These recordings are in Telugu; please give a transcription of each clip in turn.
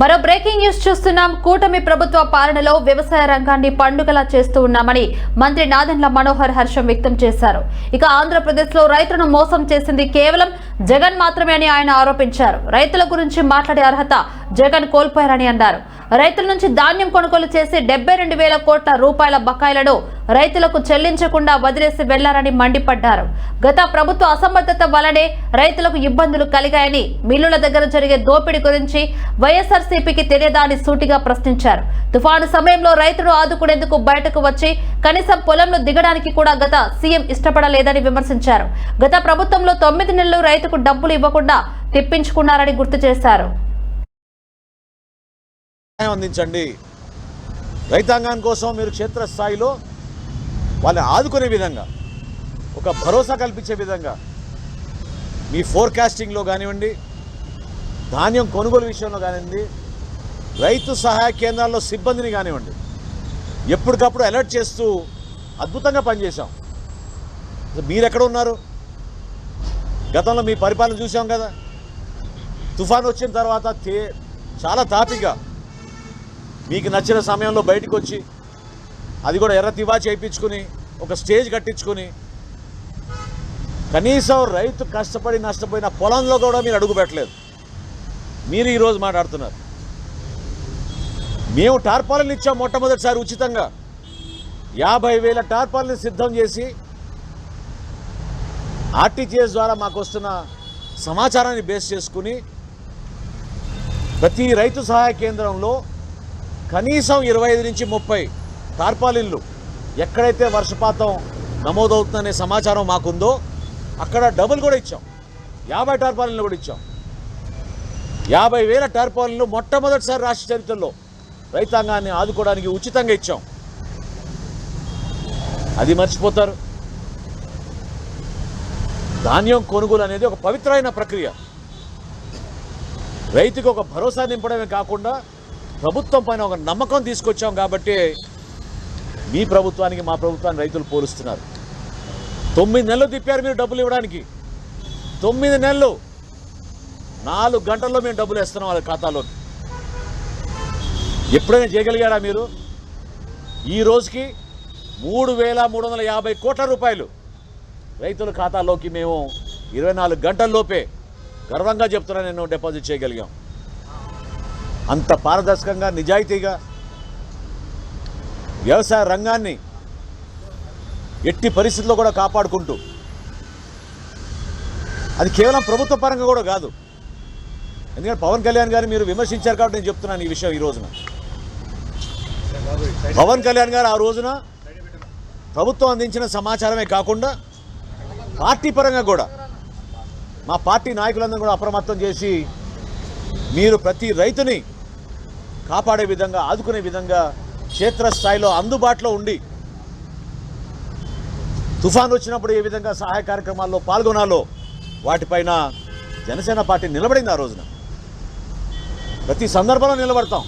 మరో బ్రేకింగ్ న్యూస్ చూస్తున్నాం. కూటమి ప్రభుత్వ పాలనలో వ్యవసాయ రంగాన్ని పండుగలా చేస్తూ ఉన్నామని మంత్రి నాదెండ్ల మనోహర్ హర్షం వ్యక్తం చేశారు. ఇక ఆంధ్రప్రదేశ్లో రైతులను మోసం చేసింది కేవలం జగన్ మాత్రమే అని ఆయన ఆరోపించారు. రైతుల గురించి మాట్లాడే అర్హత జగన్ కోల్పోయారని అన్నారు. రైతుల నుంచి ధాన్యం కొనుగోలు చేసి డెబ్బై రెండు వేల కోట్ల రూపాయల బకాయిలను రైతులకు చెల్లించకుండా వదిలేసి వెళ్ళారని మండిపడ్డారు. గత ప్రభుత్వ అసమర్థత వలనే రైతులకు ఇబ్బందులు కలిగాయని మిల్లుల దగ్గర జరిగే దోపిడీ గురించి వైఎస్ఆర్సీపీకి తెలియదా అని సూటిగా ప్రశ్నించారు. తుఫాను సమయంలో రైతును ఆదుకునేందుకు బయటకు వచ్చి కనీసం పొలంలో దిగడానికి కూడా గత సీఎం ఇష్టపడలేదని విమర్శించారు. గత ప్రభుత్వంలో తొమ్మిది నెలలు రైతు రైతుకు డబ్బులు ఇవ్వకుండా తెప్పించుకున్నారని గుర్తు చేశారు. సహాయం అందించండి. రైతాంగం కోసం మీరు క్షేత్రస్థాయిలో వాళ్ళని ఆదుకునే విధంగా ఒక భరోసా కల్పించే విధంగా మీ ఫోర్కాస్టింగ్లో కానివ్వండి ధాన్యం కొనుగోలు విషయంలో కానివ్వండి రైతు సహాయ కేంద్రాల్లో సిబ్బందిని కానివ్వండి ఎప్పటికప్పుడు అలర్ట్ చేస్తూ అద్భుతంగా పనిచేశాం. మీరెక్కడ మీరు ఎక్కడ ఉన్నారు? గతంలో మీ పరిపాలన చూసాం కదా. తుఫాన్ వచ్చిన తర్వాత తే చాలా తాపిగా మీకు నచ్చిన సమయంలో బయటకు వచ్చి అది కూడా ఎర్ర తివా చేయించుకుని ఒక స్టేజ్ కట్టించుకుని కనీసం రైతు కష్టపడి నష్టపోయిన పొలంలో కూడా మీరు అడుగు పెట్టలేదు. మీరు ఈరోజు మాట్లాడుతున్నారు. మేము టార్పాలను ఇచ్చాం మొట్టమొదటిసారి ఉచితంగా. యాభై వేల టార్పాలను సిద్ధం చేసి ఆర్టీజీఎస్ ద్వారా మాకు వస్తున్న సమాచారాన్ని బేస్ చేసుకుని ప్రతి రైతు సహాయ కేంద్రంలో కనీసం ఇరవై ఐదు నుంచి ముప్పై టార్పాలిన్లు ఎక్కడైతే వర్షపాతం నమోదవుతుందనే సమాచారం మాకుందో అక్కడ డబుల్ కూడా ఇచ్చాం. యాభై టార్పాలిన్లు కూడా ఇచ్చాం. యాభై వేల టార్పాలిన్లు మొట్టమొదటిసారి రాష్ట్ర చరిత్రలో రైతాంగాన్ని ఆదుకోవడానికి ఉచితంగా ఇచ్చాం. అది మర్చిపోతారు. ధాన్యం కొనుగోలు అనేది ఒక పవిత్రమైన ప్రక్రియ. రైతుకు ఒక భరోసా నింపడమే కాకుండా ప్రభుత్వం పైన ఒక నమ్మకం తీసుకొచ్చాం కాబట్టి మీ ప్రభుత్వానికి మా ప్రభుత్వాన్ని రైతులు పోలుస్తున్నారు. తొమ్మిది నెలలు తిప్పారు మీరు డబ్బులు ఇవ్వడానికి. తొమ్మిది నెలలు నాలుగు గంటల్లో మేము డబ్బులు వేస్తున్నాం వాళ్ళ ఖాతాలో ఎప్పుడైనా చేయగలిగారా మీరు? ఈ రోజుకి మూడు వేల మూడు వందల యాభై కోట్ల రూపాయలు రైతుల ఖాతాలోకి మేము ఇరవై నాలుగు గంటల్లోపే గర్వంగా చెప్తున్నా నేను డిపాజిట్ చేయగలిగాం. అంత పారదర్శకంగా నిజాయితీగా వ్యవసాయ రంగాన్ని ఎట్టి పరిస్థితుల్లో కూడా కాపాడుకుంటూ అది కేవలం ప్రభుత్వ పరంగా కూడా కాదు. ఎందుకంటే పవన్ కళ్యాణ్ గారు మీరు విమర్శించారు కాబట్టి నేను చెప్తున్నాను ఈ విషయం ఈ రోజున. పవన్ కళ్యాణ్ గారు ఆ రోజున ప్రభుత్వం అందించిన సమాచారమే కాకుండా పార్టీ పరంగా కూడా మా పార్టీ నాయకులందరూ కూడా అప్రమత్తం చేసి మీరు ప్రతి రైతుని కాపాడే విధంగా ఆదుకునే విధంగా క్షేత్రస్థాయిలో అందుబాటులో ఉండి తుఫాన్ వచ్చినప్పుడు ఏ విధంగా సహాయ కార్యక్రమాల్లో పాల్గొనాలో వాటిపైన జనసేన పార్టీ నిలబడింది ఆ రోజున. ప్రతి సందర్భంలో నిలబడతాం.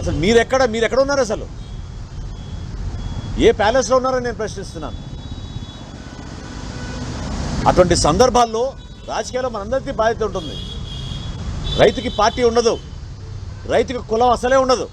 అసలు మీరెక్కడ మీరెక్కడ ఉన్నారు అసలు? ఏ ప్యాలెస్లో ఉన్నారో నేను ప్రశ్నిస్తున్నాను. అటువంటి సందర్భాల్లో రాజకీయాల్లో మనందరికీ బాధ్యత ఉంటుంది. రైతుకి పార్టీ ఉండదు. రైతుకి కులం అసలే ఉండదు.